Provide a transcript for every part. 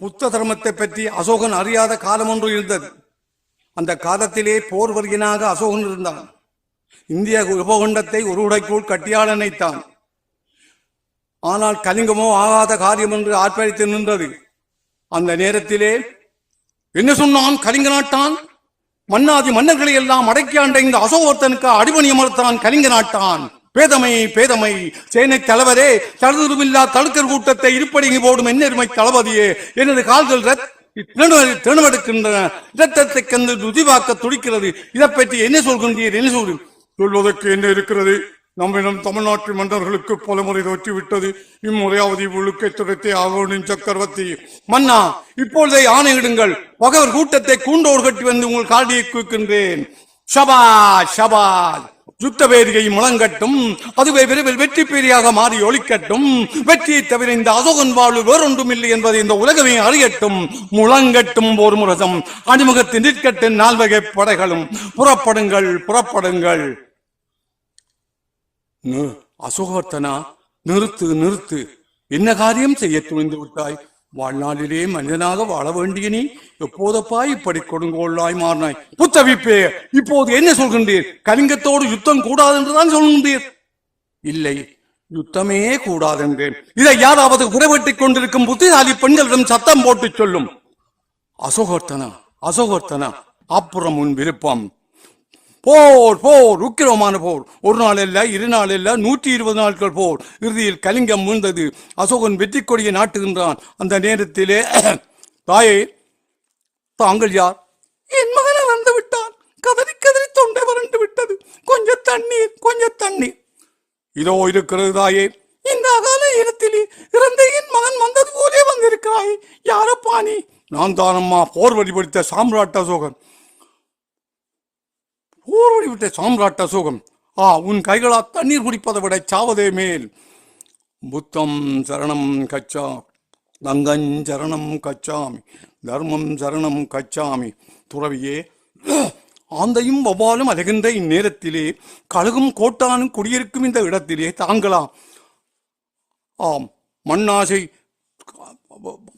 புத்த தர்மத்தை பற்றி அசோகன் அறியாத காலம் ஒன்று இருந்தது. அந்த காலத்திலே போர் வர்கியனாக அசோகன் இருந்தான். இந்திய உபகண்டத்தை ஒரு உடைக்குள் கட்டியால் ஆனால் கலிங்கமோ ஆகாத காரியம் என்று ஆர்ப்பரித்து நின்றது. அந்த நேரத்திலே என்ன சொன்னான் கலிங்க நாட்டான்? மன்னாதி மன்னர்களை எல்லாம் அடக்கி ஆண்ட இந்த அசோகத்தனுக்கு அடிபணி அமர்த்தான் கலிங்க நாட்டான். பேதமை பேதமை. சேனை தலைவரே தடுதுருமில்லா தடுக்கர் கூட்டத்தை இருப்படிங்கி போடும் என்னெருமை தளபதியே. எனது கால்கள் திறனெடுக்கின்றன இரத்தத்தை கண்டு ருதிவாக்க துடிக்கிறது. இதை பற்றி என்ன சொல்கின்றீர் என்ன சொல்கிறீர்? சொல்வதற்கு என்ன இருக்கிறது? நம்மிடம் தமிழ்நாட்டு மன்னர்களுக்கு பலமுறை தோற்றிவிட்டது. இம்முறையாவது இவ்வுழுக்கை துடைத்தே ஆகோனின் சக்கரவர்த்தி. மன்னா இப்பொழுதே ஆணையிடுங்கள். பகவர் கூட்டத்தை கூண்டோர் கட்டி வந்து உங்கள் காடியை குவிக்கின்றேன் ஷபாஷ் ஷபாஷ். யுத்த வேதியை முழங்கட்டும். அதுவே விரைவில் வெற்றி பேரியாக மாறி ஒழிக்கட்டும். வெற்றியை தவிர இந்த அசோகன் வாழ்வு வேறொன்றும் இல்லை என்பதை இந்த உலகமே அறியட்டும். முழங்கட்டும் ஒரு முரசம். அணிமுகத்தில் நிற்கட்டும் நால்வகை படைகளும். புறப்படுங்கள் புறப்படுங்கள். நு- அசோகவர்த்தனா நிறுத்து நிறுத்து. என்ன காரியம் செய்ய துணிந்து விட்டாய்? வாழ்நாளிலே மனிதனாக வாழ வேண்டிய நீ எப்போதப்பா இப்படி கொடுங்கோளாய் மாறினாய். புத்தவிப்பே இப்போது என்ன சொல்கின்றீர்? கலிங்கத்தோடு யுத்தம் கூடாது என்றுதான் சொல்கின்றீர். இல்லை யுத்தமே கூடாதென்றேன். இதை யாராவது குறைவெட்டிக் கொண்டிருக்கும் புத்திசாலி பெண்களிடம் சத்தம் போட்டு சொல்லும். அசோகர்த்தனா அசோகர்த்தனா அப்புறம் உன் விருப்பம். போர் போர் உக்கிரமான போர். ஒரு நாள் இல்ல இரு நாள் இல்ல நூற்றி இருபது நாட்கள் போர். இறுதியில் கலிங்கம் வீழ்ந்தது அசோகன் வெற்றி கொடியை நாட்டுகின்றான். அந்த நேரத்திலே தாயே தாங்கள் யார்? என் மகன் வந்து விட்டான். கதறி கதறி தொண்டை வறண்டு விட்டது. கொஞ்சம் தண்ணீர் கொஞ்சம் தண்ணீர். இதோ இருக்கிறது தாயே. இந்த அகால இடத்திலே இறந்த என் மகன் வந்தது போலே வந்திருக்கிறாய். யாரப்பா நீ? நான் தானம்மா போர் வழிபடுத்த சாம்ராட் அசோகன். போரோடி விட்ட சாம்ராட் அசோகம். ஆ உன் கைகளால் தண்ணீர் குடிப்பதை விட சாவதே மேல். புத்தம் சரணம் கச்சா. கங்கஞ் சரணம் கச்சாமி. தர்மம் சரணம் கச்சாமி. துறவியே ஆந்தையும் வவ்வாலும் அலைகின்ற இந்நேரத்திலே கழுகும் கோட்டானும் குடியிருக்கும் இந்த இடத்திலே தாங்களாம் ஆம் மண்ணாசை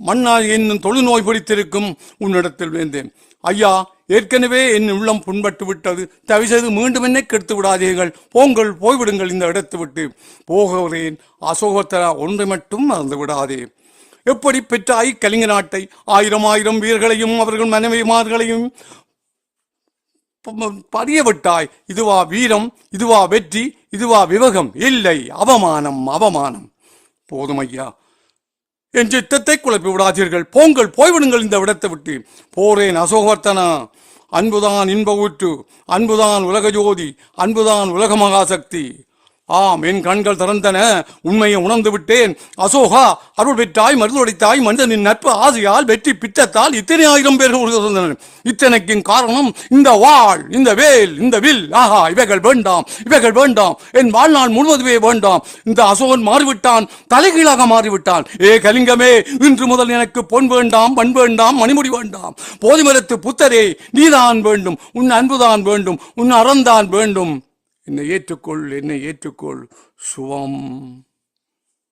மண்ணாசை என்னும் தொழுநோய் பிடித்திருக்கும் உன்னிடத்தில் வேந்தேன். ஐயா ஏற்கனவே என் உள்ளம் புண்பட்டு விட்டது தயவு செய்து மீண்டும் என்னை கெடுத்து விடாதீர்கள் போங்கள் போய்விடுங்கள் இந்த இடத்து விட்டு போகிறேன். அசோகத்தரா ஒன்றை மட்டும் மறந்து விடாதே எப்படி பெற்றாய் கலிங்க நாட்டை ஆயிரம் ஆயிரம் வீரர்களையும் அவர்கள் மனைவிமார்களையும் பறிய விட்டாய் இதுவா வீரம் இதுவா வெற்றி இதுவா விவகம். இல்லை அவமானம் அவமானம். போதும் ஐயா. என் சித்தத்தை குழப்பி விடாதீர்கள். போங்கள் போய்விடுங்கள் இந்த விடத்தை விட்டு. போரேன் அசோகவர்த்தனா. அன்புதான் இன்ப ஊற்று அன்புதான் உலக ஜோதி அன்புதான் உலக மகாசக்தி. ஆம் என் கண்கள் திறந்தன உண்மையை உணர்ந்து விட்டேன் அசோகா அருள் பெற்றாய் மருதுடைத்தாய் மனிதனின் நட்பு ஆசையால் வெற்றி பித்தத்தால் இத்தனை ஆயிரம் பேர்கள் திறந்தனர் இத்தனைக்கும் காரணம் இந்த வாள் இந்த வேல் இந்த வில். ஆஹா இவைகள் வேண்டாம் இவைகள் வேண்டாம். என் வாழ்நாள் முழுவதுமே வேண்டாம். இந்த அசோகன் மாறிவிட்டான் தலைகீழாக மாறிவிட்டான். ஏ கலிங்கமே இன்று முதல் எனக்கு பொன் வேண்டாம் மண் வேண்டாம் மணிமுடி வேண்டாம். போதிமரத்து புத்தரே நீதான் வேண்டும் உன் அன்புதான் வேண்டும் உன் அறந்தான் வேண்டும். என்னை ஏற்றுக்கொள் என்னை ஏற்றுக்கொள். சுவம்.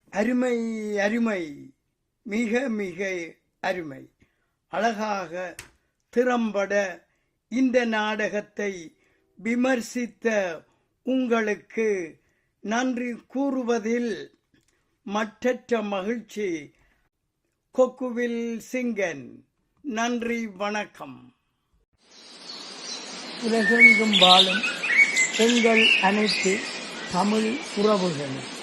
அருமை அருமை. மிக மிக அருமை. அழகாக திறம்பட இந்த நாடகத்தை விமர்சித்த உங்களுக்கு நன்றி கூறுவதில் மற்றற்ற மகிழ்ச்சி. கொக்குவில் சிங்கன் நன்றி வணக்கம். உலகெங்கும் வாழும் எங்கள் அனைத்து தமிழ் உறவுகளும்.